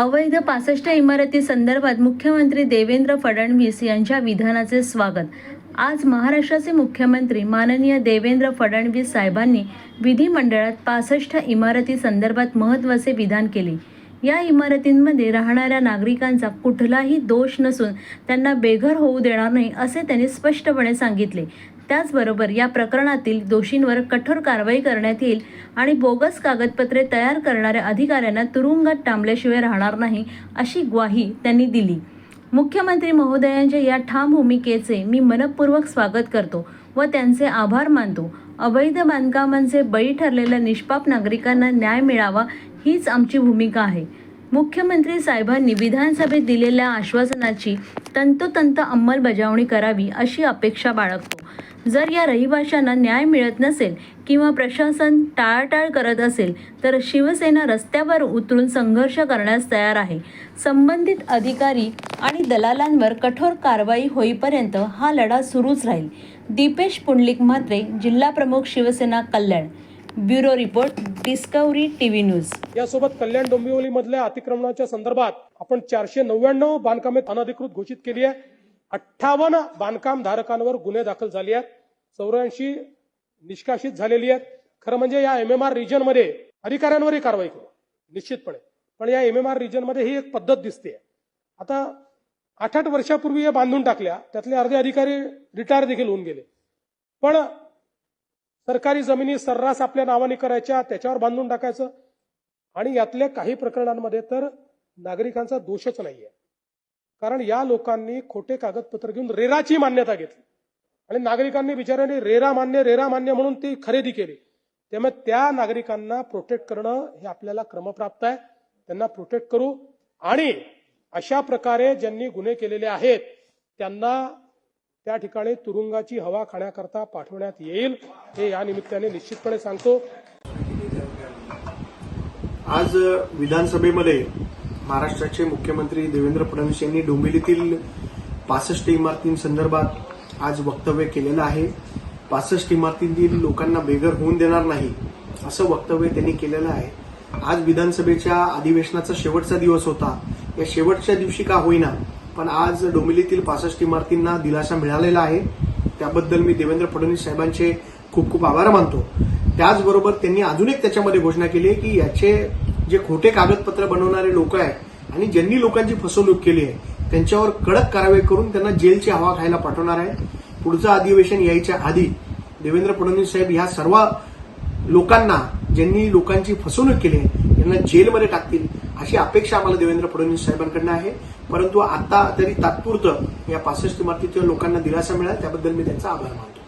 अवैध पासष्ट इमारती संदर्भात मुख्यमंत्री देवेंद्र फडणवीस यांच्या विधानाचे स्वागत. आज महाराष्ट्राचे मुख्यमंत्री माननीय देवेंद्र फडणवीस साहेबांनी विधिमंडळात पासष्ट इमारती संदर्भात महत्त्वाचे विधान केले. या इमारतींमध्ये राहणाऱ्या नागरिकांचा कुठलाही दोष नसून त्यांना बेघर होऊ देणार नाही असे त्यांनी स्पष्टपणे सांगितले. त्याचबरोबर या प्रकरणातील दोषींवर कठोर कारवाई करण्यात येईल आणि बोगस कागदपत्रे तयार करणाऱ्या अधिकाऱ्यांना तुरुंगात टांबल्याशिवाय राहणार नाही अशी ग्वाही त्यांनी दिली. मुख्यमंत्री महोदयांच्या या ठाम भूमिकेचे मी मनपूर्वक स्वागत करतो व त्यांचे आभार मानतो. अवैध बांधकामांचे बळी ठरलेल्या निष्पाप नागरिकांना न्याय मिळावा हीच आमची भूमिका आहे. मुख्यमंत्री साहेबांनी विधानसभेत दिलेल्या आश्वासनाची तंतोतंत अंमलबजावणी करावी अशी अपेक्षा बाळगतो. जर या रहिवाशांना न्याय मिळत नसेल किंवा प्रशासन टाळाटाळ करत असेल तर शिवसेना रस्त्यावर उतरून संघर्ष करण्यास तयार आहे. संबंधित अधिकारी आणि दलालांवर कठोर कारवाई होईपर्यंत हा लढा सुरूच राहील. दीपेश पुंडलिक म्हात्रे जिल्हा प्रमुख Shiv Sena Kalyan. Bureau report Discovery TV news. यासोबत कल्याण डोंबिवली मधल्या अतिक्रमणाच्या संदर्भात आपण चारशे नव्याण्णव बांधकामे अनधिकृत घोषित केली आहे. अठ्ठावन्न बांधकाम धारकांवर गुन्हे दाखल झाले आहेत. चौऱ्याऐंशी निष्कासित झालेली आहेत. खरं म्हणजे या एम एम आर रिजनमध्ये अधिकाऱ्यांवरही कारवाई करू निश्चितपणे. पण या एम एम आर रिजनमध्ये ही एक पद्धत दिसते आता आठ आठ वर्षापूर्वी या बांधून टाकल्या त्यातले अर्धे अधिकारी रिटायर देखील होऊन गेले. पण सरकारी जमिनी सर्रास आपल्या नावाने करायच्या त्याच्यावर बांधून टाकायचं. आणि यातल्या काही प्रकरणांमध्ये तर नागरिकांचा दोषच नाहीये. कारण या लोकांनी खोटे कागदपत्र घेऊन रेराची मान्यता घेतली. आणि नागरिकांनी बिचाऱ्यांनी रेरा मान्य रेरा मान्य म्हणून ती खरेदी केली. त्यामुळे त्या नागरिकांना प्रोटेक्ट करणं हे आपल्याला क्रमप्राप्त आहे. त्यांना प्रोटेक्ट करू. आणि अशा प्रकारे ज्यांनी गुन्हे केलेले आहेत त्यांना त्या ठिकाणी तुरुंगाची हवा खाण्याकरता पाठवण्यात येईल हे या निमित्ताने निश्चितपणे सांगतो. आज विधानसभेमध्ये महाराष्ट्राचे मुख्यमंत्री देवेंद्र फडणवीस यांनी डोंबिवलीतील पासष्ट इमारतींसंदर्भात आज वक्तव्य केलेलं आहे. पासष्ट इमारतींतील लोकांना बेघर होऊन देणार नाही असं वक्तव्य त्यांनी केलेलं आहे. आज विधानसभेच्या अधिवेशनाचा शेवटचा दिवस होता. या शेवटच्या दिवशी का होईना पण आज डोंबिवलीतील पासष्ट इमारतींना दिलासा मिळालेला आहे. त्याबद्दल मी देवेंद्र फडणवीस साहेबांचे खूप खूप आभार मानतो. त्याचबरोबर त्यांनी अजून एक त्याच्यामध्ये घोषणा केली आहे की याचे जे खोटे कागदपत्र बनवणारे लोक आहेत आणि ज्यांनी लोकांची फसवणूक केली आहे त्यांच्यावर कडक कारवाई करून त्यांना जेलची हवा खायला पाठवणार आहे. पुढचं अधिवेशन यायच्या आधी देवेंद्र फडणवीस साहेब ह्या सर्व लोकांना ज्यांनी लोकांची फसवणूक केली आहे यांना जेलमध्ये टाकतील. अशी अपेक्षा आम्हाला देवेंद्र फडणवीस साहेबांकडनं आहे. परंतु आता तरी तात्पुरतं या पासष्ट इमारतीच्या लोकांना दिलासा मिळाला त्याबद्दल मी त्यांचा आभार मानतो.